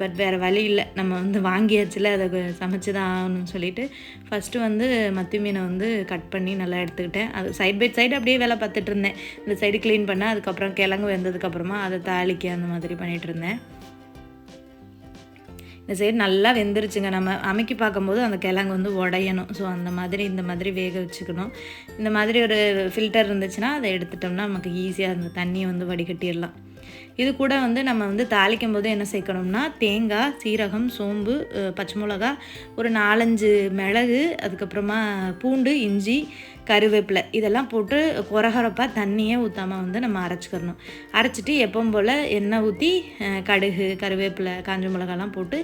பட் வேறு வழி இல்லை. நம்ம வந்து வாங்கியாச்சுல அதை சமைச்சு தான் ஆகணும்னு சொல்லிட்டு ஃபஸ்ட்டு வந்து மத்தி மீனை வந்து கட் பண்ணி நல்லா எடுத்துக்கிட்டேன். அது சைட் பை சைடு அப்படியே வேலை பார்த்துட்டு இருந்தேன். இந்த சைடு க்ளீன் பண்ண அதுக்கப்புறம் கிழங்கு வெந்ததுக்கப்புறமா அதை தாளிக்க அந்த மாதிரி பண்ணிகிட்டு இருந்தேன். இந்த சைடு நல்லா வெந்துருச்சுங்க. நம்ம அமைக்கி பார்க்கும்போது அந்த கிழங்கு வந்து உடையணும். ஸோ அந்த மாதிரி இந்த மாதிரி வேக வச்சுக்கணும். இந்த மாதிரி ஒரு ஃபில்டர் இருந்துச்சுன்னா அதை எடுத்துட்டோம்னா நமக்கு ஈஸியாக அந்த தண்ணியை வந்து வடிகட்டிடலாம். இது கூட வந்து நம்ம வந்து தாளிக்கும் போது என்ன சேர்க்கணும்னா தேங்காய் சீரகம் சோம்பு பச்சை மிளகா ஒரு நாலஞ்சு மிளகு அதுக்கப்புறமா பூண்டு இஞ்சி கருவேப்பிலை இதெல்லாம் போட்டு குறகுறப்பாக தண்ணியே ஊற்றாமல் வந்து நம்ம அரைச்சிக்கிறணும். அரைச்சிட்டு எப்பவும் போல் எண்ணெய் ஊற்றி கடுகு கருவேப்பிலை காஞ்ச மிளகாலாம் போட்டு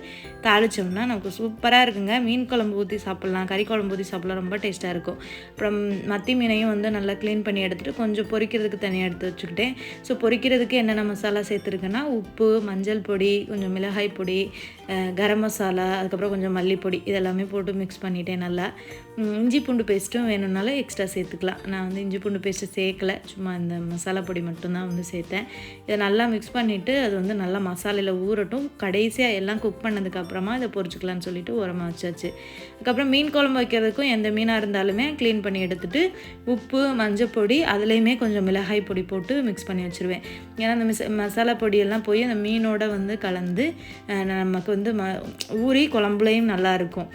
தாளித்தோம்னா நமக்கு சூப்பராக இருக்குங்க. மீன் குழம்பு ஊற்றி சாப்பிட்லாம் கறி குழம்பு ஊற்றி சாப்பிட்லாம் ரொம்ப டேஸ்ட்டாக இருக்கும். அப்புறம் மத்தி மீனையும் வந்து நல்லா க்ளீன் பண்ணி எடுத்துகிட்டு கொஞ்சம் பொரிக்கிறதுக்கு தனியாக எடுத்து வச்சுக்கிட்டேன். ஸோ பொரிக்கிறதுக்கு என்னென்ன மசாலா சேர்த்துருக்கேன்னா உப்பு மஞ்சள் பொடி கொஞ்சம் மிளகாய் பொடி கரம் மசாலா அதுக்கப்புறம் கொஞ்சம் மல்லிப்பொடி இதெல்லாமே போட்டு மிக்ஸ் பண்ணிட்டேன் நல்லா. இஞ்சி பூண்டு பேஸ்ட்டும் வேணும்னாலும் எக்ஸ்ட்ரா சேர்த்துக்கலாம். நான் வந்து இஞ்சி பூண்டு பேஸ்ட்டு சேர்க்கல. சும்மா இந்த மசாலா பொடி மட்டும்தான் வந்து சேர்த்தேன். இதை நல்லா மிக்ஸ் பண்ணிவிட்டு அது வந்து நல்லா மசாலையில் ஊறட்டும். கடைசியாக எல்லாம் குக் பண்ணதுக்கப்புறமா இதை பொறிச்சிக்கலாம்னு சொல்லிட்டு உரமாக வச்சாச்சு. அதுக்கப்புறம் மீன் குழம்பு வைக்கிறதுக்கும் எந்த மீனாக இருந்தாலுமே க்ளீன் பண்ணி எடுத்துட்டு உப்பு மஞ்சள் பொடி அதுலேயுமே கொஞ்சம் மிளகாய் பொடி போட்டு மிக்ஸ் பண்ணி வச்சுருவேன். ஏன்னா அந்த மிஸ் மசாலா பொடியெல்லாம் போய் அந்த மீனோட வந்து கலந்து நமக்கு வந்து ம ஊறி குழம்புலையும் நல்லா இருக்கும்.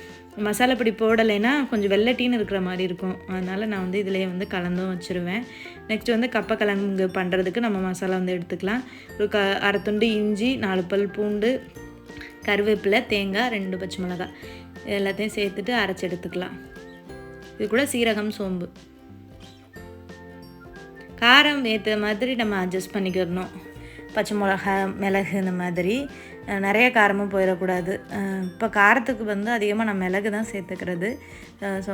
மசாலா பொடி போடலைன்னா கொஞ்சம் வெள்ளட்டின்னு இருக்கிற மாதிரி இருக்கும். அதனால் நான் வந்து இதிலே வந்து கலந்தும் வச்சுருவேன். நெக்ஸ்ட் வந்து கப்பக்கிழங்கு பண்ணுறதுக்கு நம்ம மசாலா வந்து எடுத்துக்கலாம். ஒரு க அரை துண்டு இஞ்சி நாலு பல் பூண்டு கருவேப்பிலை தேங்காய் ரெண்டு பச்சை மிளகாய். இது எல்லாத்தையும் சேர்த்துட்டு அரைச்சி எடுத்துக்கலாம். இது கூட சீரகம் சோம்பு. காரம் ஏற்ற மாதிரி நம்ம அட்ஜஸ்ட் பண்ணிக்கிறணும். பச்சை மிளகா மிளகு இந்த மாதிரி. நிறைய காரமும் போயிடக்கூடாது. இப்போ காரத்துக்கு வந்து அதிகமாக நான் மிளகு தான் சேர்த்துக்கிறது. ஸோ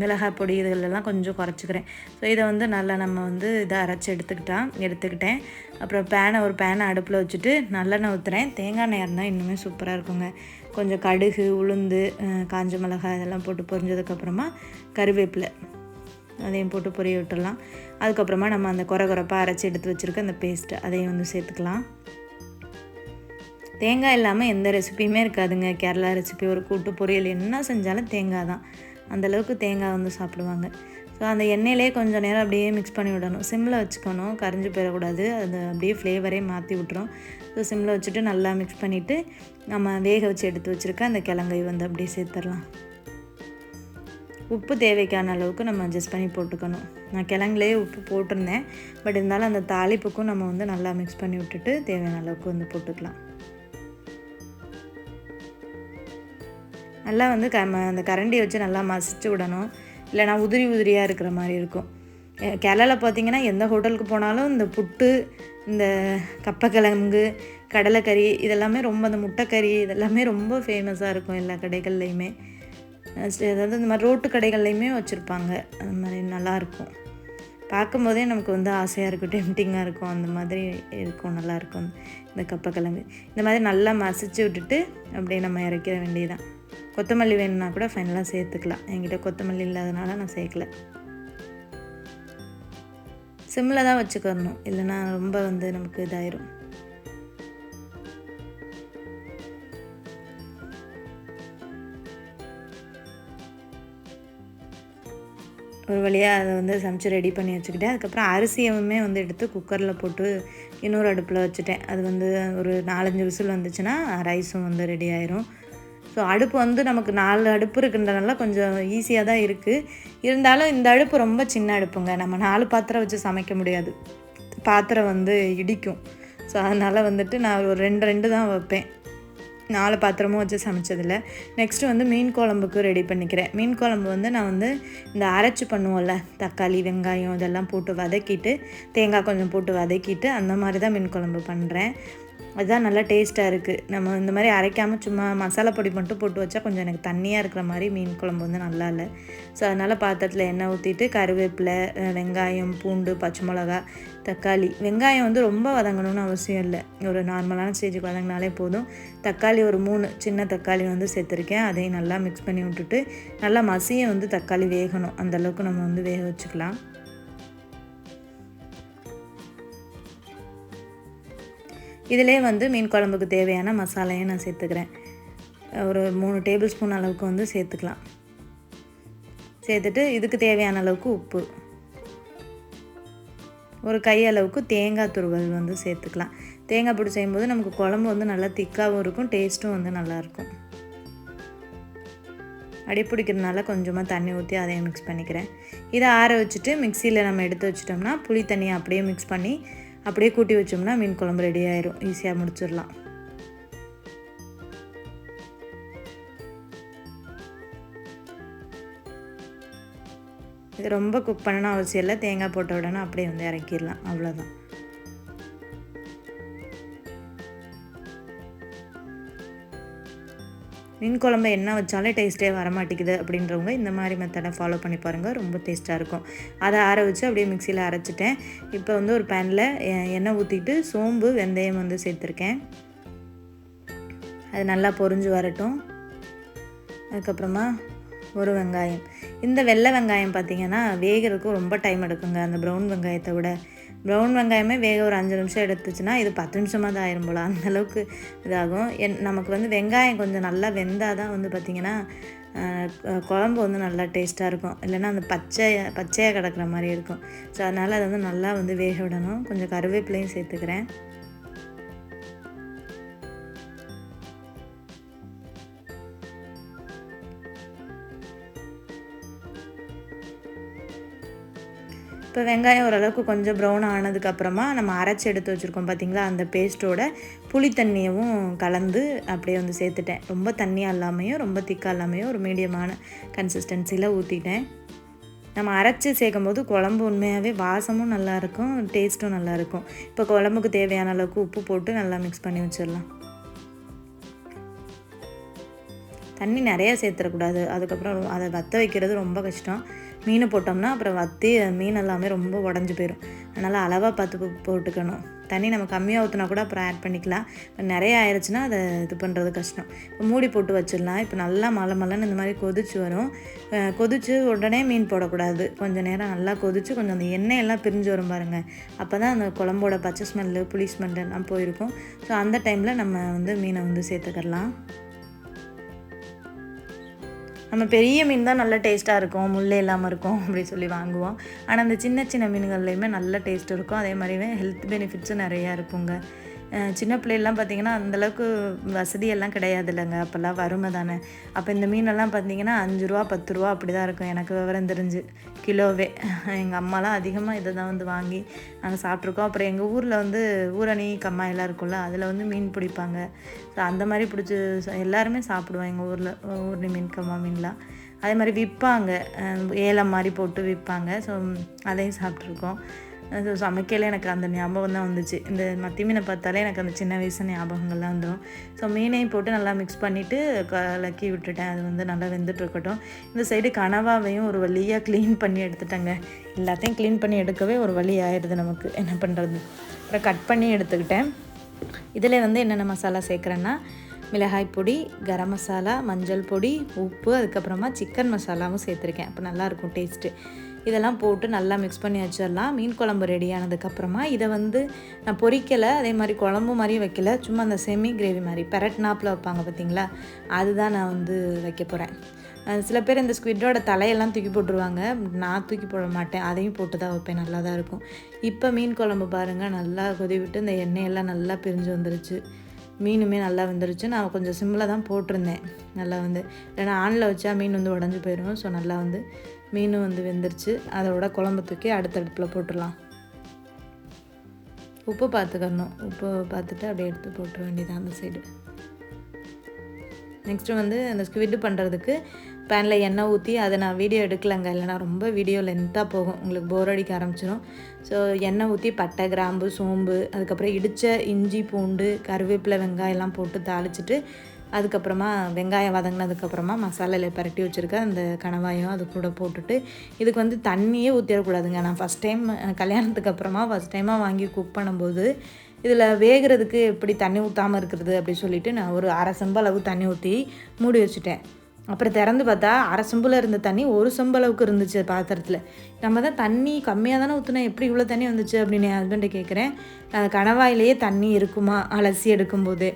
மிளகாய் பொடி இதுகளெல்லாம் கொஞ்சம் குறைச்சிக்கிறேன். ஸோ இதை வந்து நல்லா நம்ம வந்து இதை அரைச்சி எடுத்துக்கிட்டான் எடுத்துக்கிட்டேன். அப்புறம் பேனை ஒரு பேனை அடுப்பில் வச்சுட்டு நல்லெண்ணெய் ஊற்றுறேன் தேங்காய் எண்ணெய் இருந்தால் இன்னுமே சூப்பராக இருக்குங்க. கொஞ்சம் கடுகு உளுந்து காஞ்ச மிளகாய் இதெல்லாம் போட்டு பொரிஞ்சதுக்கப்புறமா கருவேப்பிலை அதையும் போட்டு பொரிய விட்டுடலாம். அதுக்கப்புறமா நம்ம அந்த குறை குறைப்பாக அரைச்சி எடுத்து வச்சுருக்க அந்த பேஸ்ட்டு அதையும் வந்து சேர்த்துக்கலாம். தேங்காய் இல்லாமல் எந்த ரெசிபியுமே இருக்காதுங்க. கேரளா ரெசிபி ஒரு கூட்டு பொரியல் என்ன செஞ்சாலும் தேங்காய் தான். அந்தளவுக்கு தேங்காய் வந்து சாப்பிடுவாங்க. ஸோ அந்த எண்ணெயிலே கொஞ்சம் நேரம் அப்படியே மிக்ஸ் பண்ணி விடணும். சிம்மில் வச்சுக்கணும். கரைஞ்சி போயிடக்கூடாது. அது அப்படியே ஃப்ளேவரே மாற்றி விட்டுரும். ஸோ சிம்மில் வச்சுட்டு நல்லா மிக்ஸ் பண்ணிவிட்டு நம்ம வேக வச்சு எடுத்து வச்சுருக்க அந்த கிழங்கை வந்து அப்படியே சேர்த்துடலாம். உப்பு தேவைக்கான அளவுக்கு நம்ம அட்ஜஸ்ட் பண்ணி போட்டுக்கணும். நான் கிழங்குலேயே உப்பு போட்டிருந்தேன். பட் இருந்தாலும் அந்த தாளிப்புக்கும் நம்ம வந்து நல்லா மிக்ஸ் பண்ணி விட்டுட்டு தேவையான அளவுக்கு வந்து போட்டுக்கலாம். நல்லா வந்து க ம- அந்த கரண்டி வச்சு நல்லா மசிச்சு விடணும். இல்லைனா உதிரி உதிரியாக இருக்கிற மாதிரி இருக்கும். கேரளாவில் பார்த்தீங்கன்னா எந்த ஹோட்டலுக்கு போனாலும் இந்த புட்டு இந்த கப்பக்கிழங்கு கடலைக்கறி இதெல்லாமே ரொம்ப அந்த முட்டைக்கறி இதெல்லாமே ரொம்ப ஃபேமஸாக இருக்கும் எல்லா கடைகள்லையுமே. அதாவது இந்த மாதிரி ரோட்டு கடைகள்லையுமே வச்சுருப்பாங்க. அந்த மாதிரி நல்லாயிருக்கும் பார்க்கும்போதே நமக்கு வந்து ஆசையாக இருக்கும் டெம்டிங்காக இருக்கும் அந்த மாதிரி இருக்கும் நல்லாயிருக்கும் இந்த கப்பக்கிழங்கு. இந்த மாதிரி நல்லா மசிச்சு விட்டுட்டு அப்படியே நம்ம இறக்கிற வேண்டியதான் கொத்தமல்லி வேணும்னா கூட ஃபைனலாக சேர்த்துக்கலாம். என்கிட்ட கொத்தமல்லி இல்லாதனால நான் சேர்க்கல. சிம்மில் தான் வச்சுக்கணும். இல்லைன்னா ரொம்ப வந்து நமக்கு இதாயிரும். ஒரு வழியாக அதை வந்து சமைச்சு ரெடி பண்ணி வச்சுக்கிட்டேன். அதுக்கப்புறம் அரிசியுமே வந்து எடுத்து குக்கரில் போட்டு இன்னொரு அடுப்பில் வச்சுட்டேன். அது வந்து ஒரு நாலஞ்சு விசில் வந்துச்சுன்னா ரைஸும் வந்து ரெடி ஆயிரும். ஸோ அடுப்பு வந்து நமக்கு நாலு அடுப்பு இருக்குன்றதுனால கொஞ்சம் ஈஸியாக தான் இருக்குது இருந்தாலும் இந்த அடுப்பு ரொம்ப சின்ன அடுப்புங்க. நம்ம நாலு பாத்திரம் வச்சு சமைக்க முடியாது. பாத்திரம் வந்து இடிக்கும். ஸோ அதனால் வந்துட்டு நான் ஒரு ரெண்டு ரெண்டு தான் வைப்பேன். நாலு பாத்திரமும் வச்சு சமைச்சதில்ல. நெக்ஸ்ட்டு வந்து மீன் குழம்புக்கு ரெடி பண்ணிக்கிறேன். மீன் குழம்பு வந்து நான் வந்து இந்த அரைச்சி பண்ணுவோம்ல தக்காளி வெங்காயம் இதெல்லாம் போட்டு வதக்கிட்டு தேங்காய் கொஞ்சம் போட்டு வதக்கிட்டு அந்த மாதிரி தான் மீன் குழம்பு பண்ணுறேன் அதுதான் நல்லா டேஸ்ட்டாக இருக்குது நம்ம இந்த மாதிரி அரைக்காமல் சும்மா மசாலா பொடி மட்டும் போட்டு வச்சா கொஞ்சம் எனக்கு தண்ணியாக இருக்கிற மாதிரி மீன் குழம்பு வந்து நல்லா இல்லை. ஸோ அதனால் பாத்திரத்தில் எண்ணெய் ஊற்றிட்டு கருவேப்பிலை வெங்காயம் பூண்டு பச்சை மிளகா தக்காளி. வெங்காயம் வந்து ரொம்ப வதங்கணும்னு அவசியம் இல்லை. ஒரு நார்மலான ஸ்டேஜுக்கு வதங்கினாலே போதும். தக்காளி ஒரு மூணு சின்ன தக்காளி வந்து சேர்த்துருக்கேன். அதையும் நல்லா மிக்ஸ் பண்ணி விட்டுட்டு நல்லா மசியை வந்து தக்காளி வேகணும். அந்தளவுக்கு நம்ம வந்து வேக வச்சுக்கலாம். இதிலே வந்து மீன் குழம்புக்கு தேவையான மசாலையும் நான் சேர்த்துக்கிறேன். ஒரு மூணு டேபிள் ஸ்பூன் அளவுக்கு வந்து சேர்த்துக்கலாம். சேர்த்துட்டு இதுக்கு தேவையான அளவுக்கு உப்பு. ஒரு கை அளவுக்கு தேங்காய் துருவல் வந்து சேர்த்துக்கலாம். தேங்காய் பிடி செய்யும்போது நமக்கு குழம்பு வந்து நல்லா திக்காகவும் இருக்கும் டேஸ்ட்டும் வந்து நல்லாயிருக்கும் அடி பிடிக்கிறதுனால கொஞ்சமாக தண்ணி ஊற்றி அதையும் மிக்ஸ் பண்ணிக்கிறேன். இதை ஆற வச்சுட்டு மிக்சியில் நம்ம எடுத்து வச்சிட்டோம்னா புளி தண்ணியை அப்படியே மிக்ஸ் பண்ணி அப்படியே கூட்டி வச்சோம்னா மீன் குழம்பு ரெடி ஆயிரும். ஈஸியாக முடிச்சிடலாம். இது ரொம்ப குக் பண்ணணும் அவசியம் இல்லை. தேங்காய் போட்ட உடனே அப்படியே வந்து இறக்கிடலாம். அவ்வளோதான் மீன் குழம்பு என்ன வச்சாலே டேஸ்ட்டே வரமாட்டேங்குது அப்படின்றவங்க இந்த மாதிரி மெத்தடை ஃபாலோ பண்ணி பாருங்கள் ரொம்ப டேஸ்ட்டாக இருக்கும். அதை ஆற வச்சு அப்படியே மிக்சியில் அரைச்சிட்டேன். இப்போ வந்து ஒரு பேனில் எண்ணெய் ஊற்றிட்டு சோம்பு வெந்தயம் வந்து சேர்த்துருக்கேன். அது நல்லா பொரிஞ்சு வரட்டும். அதுக்கப்புறமா ஒரு வெங்காயம். இந்த வெள்ளை வெங்காயம் பார்த்திங்கன்னா வேகிறதுக்கும் ரொம்ப டைம் எடுக்குங்க. அந்த ப்ரௌன் வெங்காயத்தை விட. ப்ரௌன் வெங்காயமே வேக ஒரு அஞ்சு நிமிஷம் எடுத்துச்சுன்னா இது பத்து நிமிஷமாக தான் ஆயிரும் போல். அந்தளவுக்கு இதாகும். என் நமக்கு வந்து வெங்காயம் கொஞ்சம் நல்லா வெந்தால் தான் வந்து பார்த்திங்கன்னா குழம்பு வந்து நல்லா டேஸ்ட்டாக இருக்கும். இல்லைன்னா அந்த பச்சை பச்சையாக கிடக்கிற மாதிரி இருக்கும். ஸோ அதனால் அதை வந்து நல்லா வந்து வேக விடணும். கொஞ்சம் கருவேப்பிலையும் சேர்த்துக்கிறேன். இப்போ வெங்காயம் ஓரளவுக்கு கொஞ்சம் ப்ரௌன் ஆனதுக்கப்புறமா நம்ம அரைச்சி எடுத்து வச்சுருக்கோம் பார்த்திங்களா? அந்த பேஸ்ட்டோட புளி தண்ணியவும் கலந்து அப்படியே வந்து சேர்த்துட்டேன். ரொம்ப தண்ணியாக இல்லாமையும் ரொம்ப திக்காக இல்லாமையும் ஒரு மீடியமான கன்சிஸ்டன்சியில் ஊற்றிட்டேன் நம்ம அரைச்சி சேர்க்கும் போது குழம்பு உண்மையாகவே வாசமும் நல்லாயிருக்கும் டேஸ்ட்டும் நல்லாயிருக்கும். இப்போ குழம்புக்கு தேவையான அளவுக்கு உப்பு போட்டு நல்லா மிக்ஸ் பண்ணி வச்சிடலாம். தண்ணி நிறையா சேர்த்துடக்கூடாது. அதுக்கப்புறம் அதை வற்ற வைக்கிறது ரொம்ப கஷ்டம். மீன் போட்டோம்னா அப்புறம் வத்தி மீன் எல்லாமே ரொம்ப உடஞ்சி போயிடும் அதனால் அளவாக பார்த்து போட்டுக்கணும். தண்ணி நம்ம கம்மியாக ஊற்றினா கூட அப்புறம் ஆட் பண்ணிக்கலாம். நிறைய ஆயிடுச்சுன்னா அதை இது பண்ணுறது கஷ்டம். இப்போ மூடி போட்டு வச்சிடலாம். இப்போ நல்லா மலை மலைன்னு இந்த மாதிரி கொதிச்சு வரும். கொதிச்சு உடனே மீன் போடக்கூடாது. கொஞ்சம் நேரம் நல்லா கொதிச்சு கொஞ்சம் அந்த எண்ணெய் எல்லாம் பிரிஞ்சு வரும் பாருங்கள் அப்போ தான் அந்த குழம்போட பச்சை ஸ்மெல்லு புளி ஸ்மெல்லாம் போயிருக்கும். ஸோ அந்த டைமில் நம்ம வந்து மீனை வந்து சேர்த்துக்கலாம் நம்ம பெரிய மீன் தான் நல்ல டேஸ்ட்டாக இருக்கும் முள்ளே இல்லாமல் இருக்கும் அப்படி சொல்லி வாங்குவோம். ஆனால் அந்த சின்ன சின்ன மீன்கள்லையுமே நல்ல டேஸ்ட் இருக்கும். அதே மாதிரிவே ஹெல்த் பெனிஃபிட்ஸும் நிறையா இருக்குங்க. சின்ன பிள்ளைலாம் பார்த்திங்கன்னா அந்தளவுக்கு வசதியெல்லாம் கிடையாது இல்லைங்க அப்போல்லாம் வறுமை தானே. அப்போ இந்த மீனெல்லாம் பார்த்திங்கன்னா அஞ்சு ரூபா பத்து ரூபா அப்படி தான் இருக்கும். எனக்கு விவரம் தெரிஞ்சு. கிலோவே. எங்கள் அம்மாலாம் அதிகமாக இதை தான் வந்து வாங்கி நாங்கள் சாப்பிட்ருக்கோம். அப்புறம் எங்கள் ஊரில் வந்து ஊரணி கம்மாயெல்லாம் இருக்கும்ல அதில் வந்து மீன் பிடிப்பாங்க. ஸோ அந்த மாதிரி பிடிச்சி எல்லாருமே சாப்பிடுவோம் எங்கள் ஊரில். ஊரணி மீன் கம்மா மீன்லாம். அதே மாதிரி விற்பாங்க. ஏலம் மாதிரி போட்டு விற்பாங்க. ஸோ அதையும் சாப்பிட்ருக்கோம். அது சமைக்கல எனக்கு அந்த ஞாபகம் தான் வந்துச்சு. இந்த மத்தி மீனை பார்த்தாலே எனக்கு அந்த சின்ன வயசு ஞாபகங்கள்லாம் வந்துடும் ஸோ மீனையும் போட்டு நல்லா மிக்ஸ் பண்ணிவிட்டு கலக்கி விட்டுட்டேன். அது வந்து நல்லா வெந்துட்டுருக்கட்டும். இந்த சைடு கனவாவையும் ஒரு வழியாக க்ளீன் பண்ணி எடுத்துட்டேங்க. எல்லாத்தையும் க்ளீன் பண்ணி எடுக்கவே ஒரு வழி ஆயிடுது நமக்கு. என்ன பண்ணுறது அப்புறம் கட் பண்ணி எடுத்துக்கிட்டேன். இதில் வந்து என்னென்ன மசாலா சேர்க்குறேன்னா மிளகாய் பொடி கரம் மசாலா மஞ்சள் பொடி உப்பு அதுக்கப்புறமா சிக்கன் மசாலாவும் சேர்த்துருக்கேன். அப்போ நல்லாயிருக்கும் டேஸ்ட்டு இதெல்லாம் போட்டு நல்லா மிக்ஸ் பண்ணி வச்சிடலாம். மீன் குழம்பு ரெடி ஆனதுக்கப்புறமா இதை வந்து நான் பொரிக்கலை. அதே மாதிரி குழம்பு மாதிரியும் வைக்கல. சும்மா அந்த செமி கிரேவி மாதிரி பெரட்னாப்பில் வைப்பாங்க பார்த்தீங்களா? அதுதான் நான் வந்து வைக்க போகிறேன் சில பேர் இந்த ஸ்குவிட்டோட தலையெல்லாம் தூக்கி போட்டுருவாங்க. நான் தூக்கி போட மாட்டேன். அதையும் போட்டு தான் வைப்பேன். நல்லா தான் இருக்கும். இப்போ மீன் குழம்பு பாருங்கள் நல்லா கொதி விட்டு இந்த எண்ணெயெல்லாம் நல்லா பிரிஞ்சு வந்துருச்சு. மீனுமே நல்லா வந்துருச்சு. நான் கொஞ்சம் சிம்மில் தான் போட்டிருந்தேன். நல்லா வந்து. ஏன்னா ஆனில் வச்சா மீன் வந்து உடஞ்சி போயிடும். ஸோ நல்லா வந்து மீனும் வந்து வெந்துருச்சு. அதோட குழம்பு தூக்கி அடுத்த அடுப்பில் போட்டுடலாம். உப்பு பார்த்துக்கணும் உப்பு பார்த்துட்டு அப்படியே எடுத்து போட்டுற வேண்டியதான் அந்த சைடு நெக்ஸ்ட்டு வந்து அந்த ஸ்குவிட்டு பண்ணுறதுக்கு பேனில் எண்ணெய் ஊற்றி அதை நான் வீடியோ எடுக்கலைங்க. இல்லைனா ரொம்ப வீடியோ லென்த்தாக போகும். உங்களுக்கு போர் அடிக்க ஆரம்பிச்சிடும் ஸோ எண்ணெய் ஊற்றி பட்டை கிராம்பு சோம்பு அதுக்கப்புறம் இடித்த இஞ்சி பூண்டு கருவேப்பிலை வெங்காயம்லாம் போட்டு தாளிச்சிட்டு அதுக்கப்புறமா வெங்காயம் வதங்கினதுக்கப்புறமா மசாலாவில் பரட்டி வச்சுருக்க அந்த கணவாயம் அது கூட போட்டுட்டு இதுக்கு வந்து தண்ணியே ஊற்றிடக்கூடாதுங்க நான் ஃபஸ்ட் டைம் கல்யாணத்துக்கு அப்புறமா ஃபஸ்ட் டைமாக வாங்கி குக் பண்ணும்போது இதில் வேகிறதுக்கு எப்படி தண்ணி ஊற்றாமல் இருக்கிறது அப்படி சொல்லிவிட்டு நான் ஒரு அரை செம்பு அளவு தண்ணி ஊற்றி மூடி வச்சுட்டேன். அப்புறம் திறந்து பார்த்தா அரை சொம்பில் இருந்த தண்ணி ஒரு செம்பளவுக்கு இருந்துச்சு பாத்திரத்தில். நம்ம தான் தண்ணி கம்மியாக தானே ஊற்றுனா எப்படி இவ்வளோ தண்ணி வந்துச்சு அப்படின்னு என் ஹஸ்பண்டை கேட்குறேன் கணவாயிலேயே தண்ணி இருக்குமா? அலசி எடுக்கும்போது.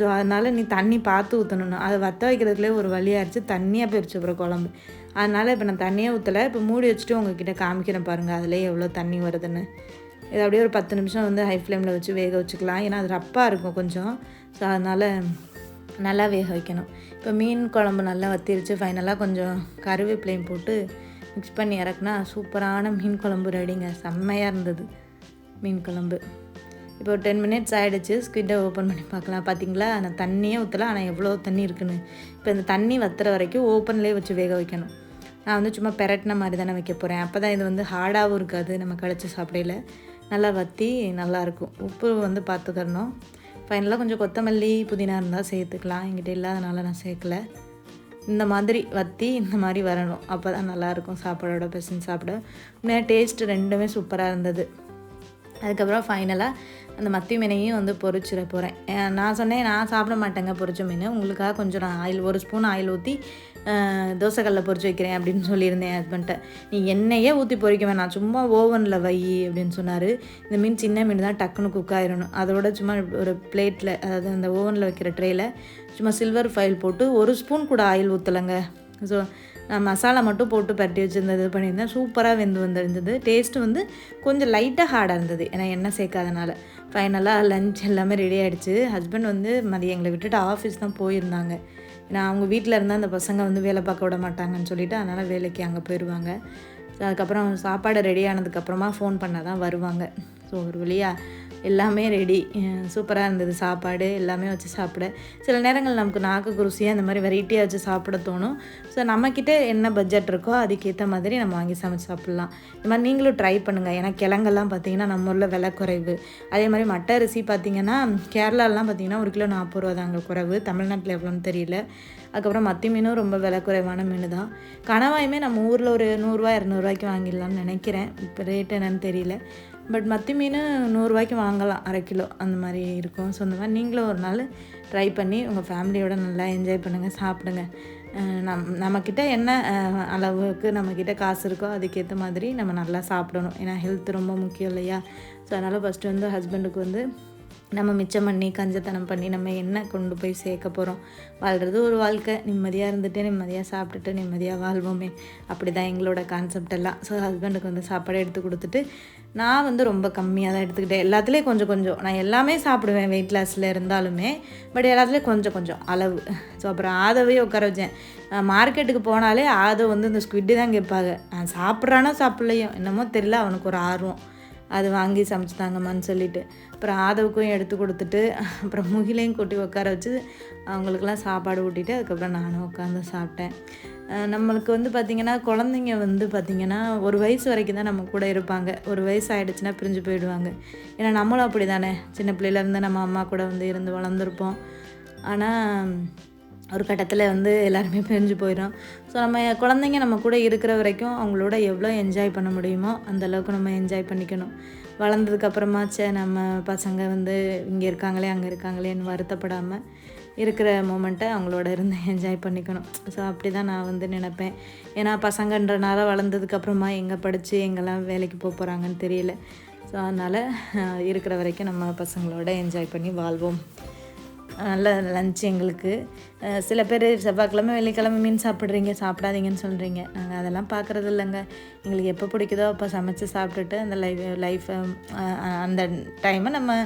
ஸோ அதனால் நீ தண்ணி பார்த்து ஊற்றணும் அதை வற்ற வைக்கிறதுலேயே ஒரு வழியாகிடுச்சு தண்ணியாக போயிடுச்சு அப்புறம் குழம்பு. அதனால் இப்போ நான் தண்ணியே ஊற்றலை இப்போ மூடி வச்சுட்டு உங்ககிட்ட காமிக்கிறேன் பாருங்கள் அதிலே எவ்வளோ தண்ணி வருதுன்னு. இது அப்படியே ஒரு பத்து நிமிஷம் வந்து ஹை ஃப்ளேமில் வச்சு வேக வச்சுக்கலாம். ஏன்னா அது ரப்பாக இருக்கும் கொஞ்சம். ஸோ அதனால் நல்லா வேக வைக்கணும். இப்போ மீன் குழம்பு நல்லா வத்திருச்சு. ஃபைனலாக கொஞ்சம் கருவேப்பிலையும் போட்டு மிக்ஸ் பண்ணி இறக்குனா சூப்பரான மீன் குழம்பு ரெடிங்க செம்மையாக இருந்தது மீன் குழம்பு. இப்போ ஒரு டென் மினிட்ஸ் ஆகிடுச்சு ஸ்குவிட்டை ஓப்பன் பண்ணி பார்க்கலாம். பார்த்தீங்களா நான் தண்ணியே ஊற்றல ஆனால் எவ்வளோ தண்ணி இருக்குன்னு. இப்போ இந்த தண்ணி வத்துற வரைக்கும் ஓப்பன்லேயே வச்சு வேக வைக்கணும். நான் வந்து சும்மா பெரட்டின மாதிரி தானே வைக்க போகிறேன் அப்போ தான் இது வந்து ஹார்டாகவும் இருக்காது. நம்ம கழிச்சு சாப்பிடையில. நல்லா வற்றி நல்லாயிருக்கும் உப்பு வந்து பார்த்துக்கறணும் ஃபைனலாக கொஞ்சம் கொத்தமல்லி புதினா இருந்தால் சேர்த்துக்கலாம். என்கிட்ட இல்லாதனால நான் சேர்க்கல. இந்த மாதிரி வற்றி இந்த மாதிரி வரணும். அப்போ தான் நல்லாயிருக்கும் சாப்பாடோட பெசன் சாப்பிட. உண்மையாக டேஸ்ட் ரெண்டுமே சூப்பராக இருந்தது. அதுக்கப்புறம் ஃபைனலாக அந்த மத்தி மீனையும் வந்து பொரிச்சிட போகிறேன். நான் சொன்னேன் நான் சாப்பிட மாட்டேங்க பொறிச்ச மீன். உங்களுக்காக கொஞ்சம் நான் ஆயில் ஒரு ஸ்பூன் ஆயில் ஊற்றி தோசைக்கல்லில் பொறிச்சு வைக்கிறேன் அப்படின்னு சொல்லியிருந்தேன் ஹஸ்பண்ட்டை நீ எண்ணெயே ஊற்றி பொறிக்க வேணாம். சும்மா ஓவனில் வை அப்படின்னு சொன்னார். இந்த மீன் சின்ன மீன் தான் டக்குன்னு குக் ஆயிடணும் அதோட சும்மா ஒரு பிளேட்டில் அதாவது அந்த ஓவனில் வைக்கிற ட்ரேயில் சும்மா சில்வர் ஃபைல் போட்டு ஒரு ஸ்பூன் கூட ஆயில் ஊற்றலைங்க ஸோ நான் மசாலா மட்டும் போட்டு பரட்டி வச்சுருந்தது இது பண்ணியிருந்தேன். சூப்பராக வெந்து வந்திருந்தது. டேஸ்ட்டு வந்து கொஞ்சம் லைட்டாக ஹார்டாக இருந்தது. ஏன்னா எண்ணெய் சேர்க்காதனால. ஃபைனலாக லஞ்ச் எல்லாமே ரெடி ஆகிடுச்சு ஹஸ்பண்ட் வந்து மதியம் எங்களை விட்டுட்டு ஆஃபீஸ் தான் போயிருந்தாங்க. நான் அவங்க வீட்டில் இருந்தால் அந்த பசங்க வந்து வேலை பார்க்க விட மாட்டாங்கன்னு சொல்லிட்டு அதனால் வேலைக்கு அங்கே போயிடுவாங்க அதுக்கப்புறம் சாப்பாடு ரெடி ஆனதுக்கப்புறமா ஃபோன் பண்ணால் தான் வருவாங்க. ஸோ ஒரு வழியாக எல்லாமே ரெடி சூப்பராக இருந்தது சாப்பாடு. எல்லாமே வச்சு சாப்பிட. சில நேரங்கள் நமக்கு நாக்கு குருசியாக இந்த மாதிரி வெரைட்டியாக வச்சு சாப்பிட தோணும். ஸோ நம்மக்கிட்ட என்ன பட்ஜெட் இருக்கோ அதுக்கேற்ற மாதிரி நம்ம வாங்கி சமைச்சு சாப்பிட்லாம். இந்த மாதிரி நீங்களும் ட்ரை பண்ணுங்கள் ஏன்னா கிழங்கெல்லாம் பார்த்தீங்கன்னா நம்ம ஊரில் விலை குறைவு. அதே மாதிரி மட்டை அரிசி பார்த்தீங்கன்னா கேரளாலாம் பார்த்தீங்கன்னா ஒரு கிலோ நாற்பது ரூபா தாங்க குறைவு. தமிழ்நாட்டில் எவ்வளோன்னு தெரியல. அதுக்கப்புறம் மத்தி மீனும் ரொம்ப விலை குறைவான மீன் தான். கணவாயுமே நம்ம ஊரில் ஒரு நூறுரூவா இரநூறுவாய்க்கு வாங்கிடலாம்னு நினைக்கிறேன். இப்போ ரேட் என்னன்னு தெரியல. பட் மத்தி மீன் நூறுரூவாய்க்கு வாங்கலாம் அரை கிலோ. அந்த மாதிரி இருக்கும். ஸோ அந்த மாதிரி நீங்களும் ஒரு நாள் ட்ரை பண்ணி உங்கள் ஃபேமிலியோட நல்லா என்ஜாய் பண்ணுங்கள் சாப்பிடுங்க. நம் நம்மக்கிட்ட என்ன அளவுக்கு நம்மக்கிட்ட காசு இருக்கோ அதுக்கேற்ற மாதிரி நம்ம நல்லா சாப்பிடணும். ஏன்னா ஹெல்த் ரொம்ப முக்கியம் இல்லையா? ஸோ அதனால் ஃபஸ்ட்டு வந்து ஹஸ்பண்டுக்கு வந்து நம்ம மிச்சம் பண்ணி கஞ்சத்தனம் பண்ணி நம்ம என்ன கொண்டு போய் சேர்க்க போகிறோம் வாழ்கிறது ஒரு வாழ்க்கை. நிம்மதியாக இருந்துட்டு நிம்மதியாக சாப்பிட்டுட்டு நிம்மதியாக வாழ்வோமே. அப்படி தான் எங்களோட கான்செப்ட் எல்லாம். ஸோ ஹஸ்பண்டுக்கு வந்து சாப்பாடு எடுத்து கொடுத்துட்டு நான் வந்து ரொம்ப கம்மியாக தான் எடுத்துக்கிட்டேன். எல்லாத்துலேயும் கொஞ்சம் கொஞ்சம். நான் எல்லாமே சாப்பிடுவேன் வெயிட் லாஸில் இருந்தாலுமே. பட் எல்லாத்துலேயும் கொஞ்சம் கொஞ்சம் அளவு. ஸோ அப்புறம் ஆதவே உட்கார வச்சேன். மார்க்கெட்டுக்கு போனாலே ஆதவ வந்து இந்த ஸ்குவிட்டு தான் கேட்பாங்க. நான் சாப்பிட்றானோ சாப்பிட்லையோ என்னமோ தெரியல. அவனுக்கு ஒரு ஆர்வம். அது வாங்கி சமைச்சு தாங்கம்மான்னு சொல்லிட்டு. அப்புறம் ஆதவுக்கும் எடுத்து கொடுத்துட்டு அப்புறம் முகிலையும் கூட்டி உட்கார வச்சு அவங்களுக்கெல்லாம் சாப்பாடு ஊட்டிட்டு அதுக்கப்புறம் நானும் உட்காந்து சாப்பிட்டேன். நம்மளுக்கு வந்து பார்த்திங்கன்னா குழந்தைங்க வந்து பார்த்திங்கன்னா ஒரு வயசு வரைக்கும் தான் நம்ம கூட இருப்பாங்க. ஒரு வயசு ஆகிடுச்சுன்னா பிரிஞ்சு போயிடுவாங்க. ஏன்னா நம்மளும் அப்படி தானே சின்ன பிள்ளையிலேருந்து நம்ம அம்மா கூட வந்து இருந்து வளர்ந்துருப்போம். ஆனால் ஒரு கட்டத்தில் வந்து எல்லாருமே பிரிஞ்சு போயிடும் ஸோ நம்ம குழந்தைங்க நம்ம கூட இருக்கிற வரைக்கும் அவங்களோட எவ்வளோ என்ஜாய் பண்ண முடியுமோ அந்தளவுக்கு நம்ம என்ஜாய் பண்ணிக்கணும். வளர்ந்ததுக்கப்புறமாச்சே நம்ம பசங்க வந்து இங்கே இருக்காங்களே அங்கே இருக்காங்களேன்னு வருத்தப்படாமல் இருக்கிற மூமெண்ட்டை அவங்களோட இருந்து என்ஜாய் பண்ணிக்கணும். ஸோ அப்படி தான் நான் வந்து நினப்பேன். ஏன்னா பசங்கன்றனால வளர்ந்ததுக்கப்புறமா எங்கே படித்து எங்கெல்லாம் வேலைக்கு போக போகிறாங்கன்னு தெரியல. ஸோ அதனால் இருக்கிற வரைக்கும் நம்ம பசங்களோட என்ஜாய் பண்ணி வாழ்வோம். நல்ல லஞ்ச் எங்களுக்கு. சில பேர் செவ்வாய்க்கிழமை வெள்ளிக்கிழமை மீன் சாப்பிட்றீங்க சாப்பிடாதீங்கன்னு சொல்கிறீங்க நாங்கள் அதெல்லாம் பார்க்குறது இல்லைங்க. எங்களுக்கு எப்போ பிடிக்குதோ அப்போ சமைச்சு சாப்பிட்டுட்டு அந்த லைஃப் லைஃப்பை அந்த டைமை நம்ம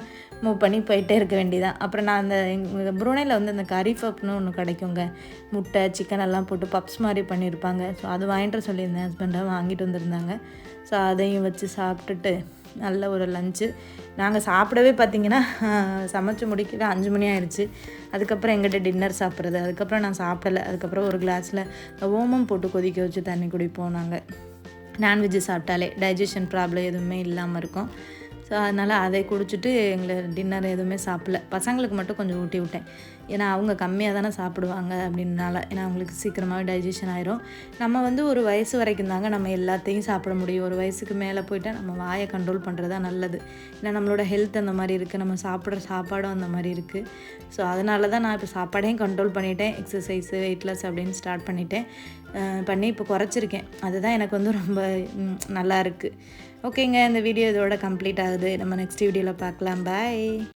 மூவ் பண்ணி போயிட்டே இருக்க வேண்டியதான் அப்புறம் நான் அந்த எங்கள் புருனையில் வந்து அந்த கறி பப்னு ஒன்று கிடைக்குங்க. முட்டை சிக்கன் எல்லாம் போட்டு பப்ஸ் மாதிரி பண்ணியிருப்பாங்க. ஸோ அது வாங்கிட்டு சொல்லியிருந்தேன். ஹஸ்பண்டை வாங்கிட்டு வந்திருந்தாங்க. ஸோ அதையும் வச்சு சாப்பிட்டுட்டு நல்ல ஒரு லஞ்சு நாங்கள் சாப்பிடவே பார்த்திங்கன்னா சமைச்சு முடிக்கிற அஞ்சு மணி ஆயிடுச்சு. அதுக்கப்புறம் எங்கிட்ட டின்னர் சாப்பிட்றது. அதுக்கப்புறம் நான் சாப்பிடலை. அதுக்கப்புறம் ஒரு கிளாஸில் ஓமம் போட்டு கொதிக்க வச்சு தண்ணி குடிப்போம் நாங்கள் நான்வெஜ்ஜு சாப்பிட்டாலே டைஜஷன் ப்ராப்ளம் எதுவுமே இல்லாமல் இருக்கும். ஸோ அதனால் அதை குடிச்சிட்டு எங்களை டின்னர் எதுவுமே சாப்பிடல. பசங்களுக்கு மட்டும் கொஞ்சம் ஊட்டி விட்டேன். ஏன்னா அவங்க கம்மியாக தானே சாப்பிடுவாங்க அப்படின்னால. ஏன்னா அவங்களுக்கு சீக்கிரமாகவே டைஜஷன் ஆயிரும். நம்ம வந்து ஒரு வயசு வரைக்கும் தாங்க நம்ம எல்லாத்தையும் சாப்பிட முடியும். ஒரு வயசுக்கு மேலே போயிட்டால் நம்ம வாயை கண்ட்ரோல் பண்ணுறது தான் நல்லது. ஏன்னா நம்மளோட ஹெல்த் அந்த மாதிரி இருக்குது நம்ம சாப்பிட்ற சாப்பாடும் அந்த மாதிரி இருக்குது ஸோ அதனால தான் நான் இப்போ சாப்பாடையும் கண்ட்ரோல் பண்ணிட்டேன். எக்ஸசைஸு வெயிட் லாஸ் அப்படின்னு ஸ்டார்ட் பண்ணிட்டேன். பண்ணி இப்போ குறைச்சிருக்கேன். அதுதான் எனக்கு வந்து ரொம்ப நல்லா இருக்குது ஓகேங்க இந்த வீடியோ இதோட கம்ப்ளீட் ஆகுது. நம்ம நெக்ஸ்ட் வீடியோவில் பார்க்கலாம். பாய்